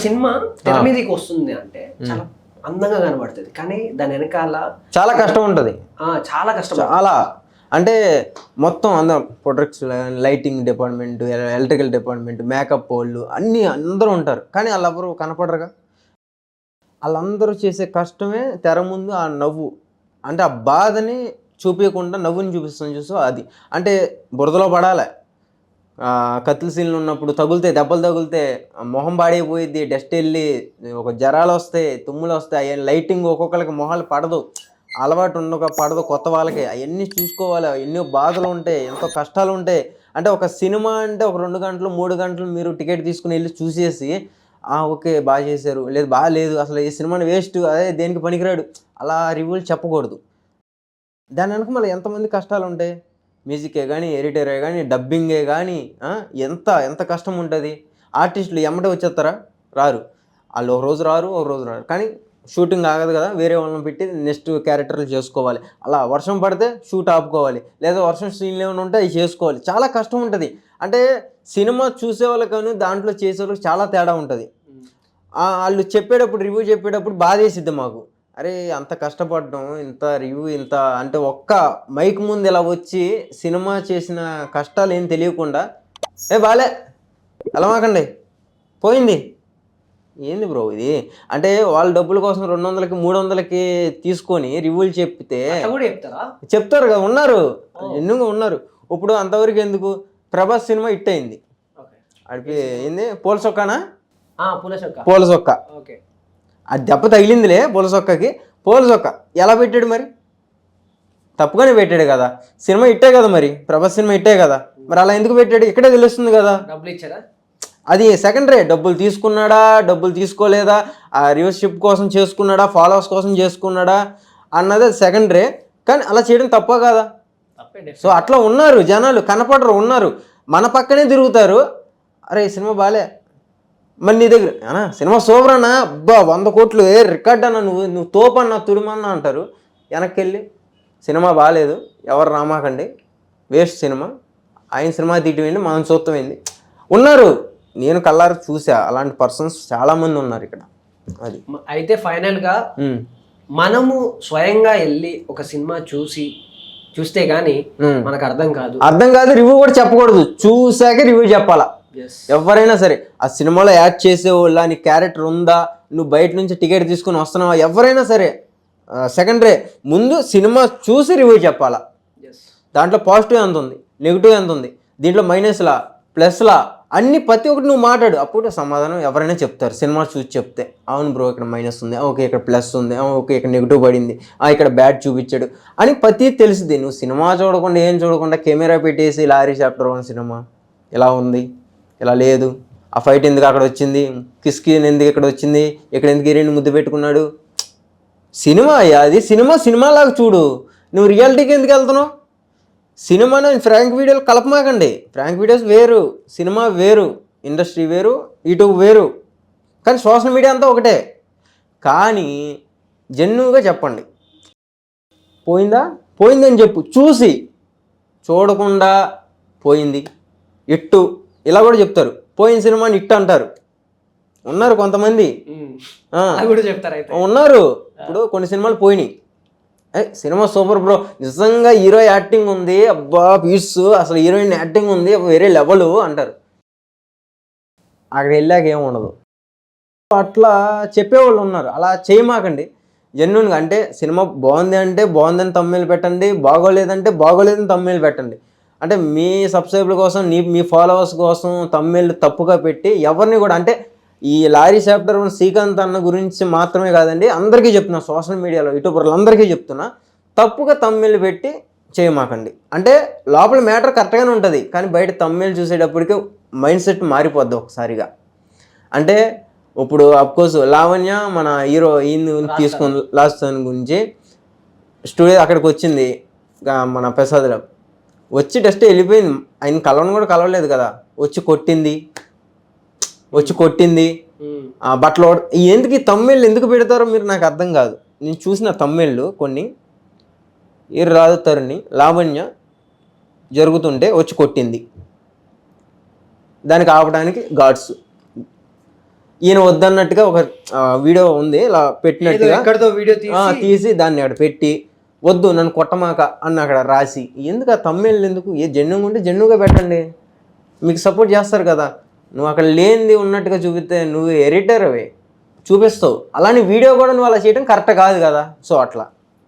Cinema తెర మీదకి వస్తుంది అంటే చాలా అందంగా కనబడుతుంది. కానీ దాని వెనకాల చాలా కష్టం ఉంటుంది. చాలా కష్టం. చాలా. అంటే మొత్తం అందరం products lighting department electrical department makeup వాళ్ళు అన్నీ అందరూ ఉంటారు. కానీ వాళ్ళెవరు కనపడరుగా? వాళ్ళందరూ చేసే కష్టమే తెర ముందు ఆ నవ్వు. అంటే ఆ బాధని చూపించకుండా నవ్వుని చూపిస్తుంది చూసో అది. అంటే బురదలో పడాలి. కత్తుల సీన్లు ఉన్నప్పుడు తగులితే దెబ్బలు తగిలితే మొహం పాడైపోయిద్ది డస్ట్ వెళ్ళి ఒక జ్వరాలు వస్తాయి తుమ్ములు వస్తాయి లైటింగ్ ఒక్కొక్కరికి మొహాలు పడదు. అలవాటు ఉండక పడదు కొత్త వాళ్ళకి. అవన్నీ చూసుకోవాలి ఎన్నో బాధలు ఉంటాయి ఎంతో కష్టాలు ఉంటాయి. అంటే ఒక సినిమా అంటే ఒక రెండు గంటలు మూడు గంటలు మీరు టికెట్ తీసుకుని వెళ్ళి చూసేసి ఓకే బాగా చేశారు. లేదు బాగా లేదు అసలు ఈ సినిమాని వేస్ట్ అదే దేనికి పనికిరాడు. అలా రివ్యూలు చెప్పకూడదు. దాని వెనక మళ్ళీ ఎంతమంది కష్టాలు ఉంటాయి? మ్యూజికే కానీ ఎడిటరే కానీ డబ్బింగే కానీ ఎంత ఎంత కష్టం ఉంటుంది? ఆర్టిస్టులు ఎమ్మటే వచ్చేస్తారా? రారు. వాళ్ళు ఒక రోజు రారు ఒక రోజు రారు. కానీ షూటింగ్ ఆగదు కదా వేరే వాళ్ళని పెట్టి నెక్స్ట్ క్యారెక్టర్లు చేసుకోవాలి. అలా వర్షం పడితే షూట్ ఆపుకోవాలి. లేదా వర్షం సీన్లు ఏమైనా ఉంటే అవి చేసుకోవాలి. చాలా కష్టం ఉంటుంది. అంటే సినిమా చూసే వాళ్ళకను దాంట్లో చేసే వాళ్ళకి చాలా తేడా ఉంటుంది. వాళ్ళు చెప్పేటప్పుడు రివ్యూ చెప్పేటప్పుడు బాధేసిద్ది మాకు. అరే అంత కష్టపడడం ఇంత రివ్యూ ఇంత అంటే ఒక్క మైక్ ముందు ఇలా వచ్చి సినిమా చేసిన కష్టాలు ఏం తెలియకుండా ఏ బాలే వెళ్ళమాకండి పోయింది. ఏంది బ్రో ఇది? అంటే వాళ్ళ డబ్బుల కోసం రెండు వందలకి మూడు వందలకి తీసుకొని రివ్యూలు చెప్తే చెప్తారా? కదా ఉన్నారు. ఎన్నుగా ఉన్నారు. ఇప్పుడు అంతవరకు ఎందుకు? ప్రభాస్ సినిమా హిట్ అయింది. అడిపి ఏంది? పూల సొక్కానా ఆ పులసొక్క పూల సొక్క ఓకే. ఆ దెబ్బ తగిలిందిలే పూల సొక్కకి పూల సొక్క ఎలా పెట్టాడు మరి? తప్పుగానే పెట్టాడు కదా. సినిమా ఇట్టే కదా మరి? ప్రభాస్ సినిమా ఇట్టే కదా? మరి అలా ఎందుకు పెట్టాడు? ఇక్కడే తెలుస్తుంది కదా. డబ్బులు ఇచ్చారా అది సెకండరీ డబ్బులు తీసుకున్నాడా? డబ్బులు తీసుకోలేదా? ఆ రివర్షిప్ కోసం చేసుకున్నాడా? ఫాలోవర్స్ కోసం చేసుకున్నాడా? అన్నది సెకండరీ. కానీ అలా చేయడం తప్ప కదా? తప్పే సో అట్లా ఉన్నారు జనాలు కనపడరు ఉన్నారు. మన పక్కనే తిరుగుతారు. అరే సినిమా బాలే. మరి నీ దగ్గర అన్నా సినిమా సూపర్ అన్నా అబ్బా వంద కోట్లు. ఏ రికార్డ్ అన్న నువ్వు నువ్వు తోపన్నా తుడిమన్నా అంటారు. వెనక్కి వెళ్ళి సినిమా బాగాలేదు ఎవరు రామాకండి? Waste cinema. ఆయన సినిమా తీయటం మనం చూస్తాం ఏంది? ఉన్నారు. నేను కల్లారు చూసా. అలాంటి పర్సన్స్ చాలామంది ఉన్నారు ఇక్కడ. అది. అయితే ఫైనల్గా ఉమ్. మనము స్వయంగా వెళ్ళి ఒక సినిమా చూసి చూస్తే ఉమ్. మనకు అర్థం కాదు. అర్థం కాదు. రివ్యూ కూడా చెప్పకూడదు. చూసాక రివ్యూ చెప్పాలా? ఎవరైనా సరే ఆ సినిమాలో యాడ్ చేసే వాళ్ళ నీ క్యారెక్టర్ ఉందా? నువ్వు బయట నుంచి టికెట్ తీసుకుని వస్తున్నావా? ఎవరైనా సరే సెకండరీ. ముందు సినిమా చూసి రివ్యూ చెప్పాలా? దాంట్లో పాజిటివ్ ఎంత ఉంది? నెగిటివ్ ఎంత ఉంది? దీంట్లో మైనస్లా ప్లస్లా అన్ని ప్రతి ఒక్కటి నువ్వు మాట్లాడు. అప్పుడు సమాధానం ఎవరైనా చెప్తారు. సినిమా చూసి చెప్తే అవును బ్రో ఇక్కడ మైనస్ ఉంది. ఓకే ఇక్కడ ప్లస్ ఉంది. ఓకే ఇక్కడ నెగిటివ్ పడింది. ఆ, ఇక్కడ బ్యాడ్ చూపించాడు. అని ప్రతి తెలిసింది నువ్వు సినిమా చూడకుండా ఏం చూడకుండా కెమెరా పెట్టేసి లారీ చాప్టర్ వన్ సినిమా ఇలా ఉంది? ఇలా లేదు. ఆ ఫైట్ ఎందుకు అక్కడ వచ్చింది? కిస్కి ఎందుకు ఇక్కడ వచ్చింది? ఇక్కడ ఎందుకు హీరోయిన్ ముద్దు పెట్టుకున్నాడు? సినిమా అయ్యా అది సినిమా సినిమాలాగా చూడు. నువ్వు రియాలిటీకి ఎందుకు వెళ్తున్నావు? సినిమాని ఫ్రాంక్ వీడియోలు కలపమాకండి. ఫ్రాంక్ వీడియోస్ వేరు సినిమా వేరు ఇండస్ట్రీ వేరు యూట్యూబ్ వేరు. కానీ సోషల్ మీడియా అంతా ఒకటే. కానీ జెన్యున్గా చెప్పండి. పోయిందా? పోయిందని చెప్పు. చూసి. చూడకుండా పోయింది. ఇట్టు ఇలా కూడా చెప్తారు. పోయిన సినిమాని ఇట్టు అంటారు. ఉన్నారు కొంతమంది. కూడా చెప్తారు ఉన్నారు. ఇప్పుడు కొన్ని సినిమాలు పోయినాయి. Cinema super bro. నిజంగా హీరో యాక్టింగ్ ఉంది. అబ్బా పీస్. అసలు హీరోయిన్ యాక్టింగ్ ఉంది. వేరే లెవెల్ అంటారు. అక్కడ వెళ్ళాక ఏం ఉండదు. అట్లా చెప్పేవాళ్ళు ఉన్నారు. అలా చేయమాకండి. జెన్యున్గా అంటే సినిమా బాగుంది అంటే బాగుందని తమ్మేలు పెట్టండి. బాగోలేదంటే బాగోలేదని తమ్మేలు పెట్టండి. అంటే మీ సబ్స్క్రైబర్ కోసం నీ మీ ఫాలోవర్స్ కోసం తమ్మేళ్ళు తప్పుగా పెట్టి ఎవరిని కూడా అంటే ఈ లారీ చాప్టర్ వన్ శ్రీకాంత్ అన్న గురించి మాత్రమే కాదండి అందరికీ చెప్తున్నా సోషల్ మీడియాలో యూట్యూబర్లు అందరికీ చెప్తున్నా తప్పుగా తమ్మిళ్ళు పెట్టి చేయమాకండి. అంటే లోపల మ్యాటర్ కరెక్ట్గానే ఉంటుంది కానీ బయట తమ్మిళ్ళు చూసేటప్పటికి మైండ్ సెట్ మారిపోద్ది ఒకసారిగా. అంటే ఇప్పుడు అఫ్కోర్స్ లావణ్య మన హీరో ఈయన తీసుకుని లాస్ట్ గురించి స్టూడియో అక్కడికి వచ్చింది మన ప్రసాద్లో వచ్చి డస్ట్ వెళ్ళిపోయింది. ఆయన కలవని కూడా కలవలేదు కదా. వచ్చి కొట్టింది. వచ్చి కొట్టింది. బట్టలు ఎందుకు ఈ తమ్మిళ్ళు ఎందుకు పెడతారో మీరు నాకు అర్థం కాదు. నేను చూసిన తమ్మిళ్ళు కొన్ని ఈ రాదు తరుణి లావణ్య జరుగుతుంటే వచ్చి కొట్టింది. దానికి ఆపడానికి గాడ్స్ ఈయన వద్దన్నట్టుగా ఒక వీడియో ఉంది. ఇలా పెట్టినట్టుగా వీడియో తీసి దాన్ని అక్కడ పెట్టి వద్దు నన్ను కొట్టమాక అని అక్కడ రాసి. ఎందుకు ఆ తమ్మేళ్ళు ఎందుకు? ఏ జెన్యుగా ఉంటే జెన్యుగా పెట్టండి. మీకు సపోర్ట్ చేస్తారు కదా. నువ్వు అక్కడ లేనిది ఉన్నట్టుగా చూపిస్తే నువ్వు ఎడిటర్ అవి చూపిస్తావు. అలానే వీడియో కూడా నువ్వు అలా చేయడం కరెక్ట్ కాదు కదా. సో అట్లా.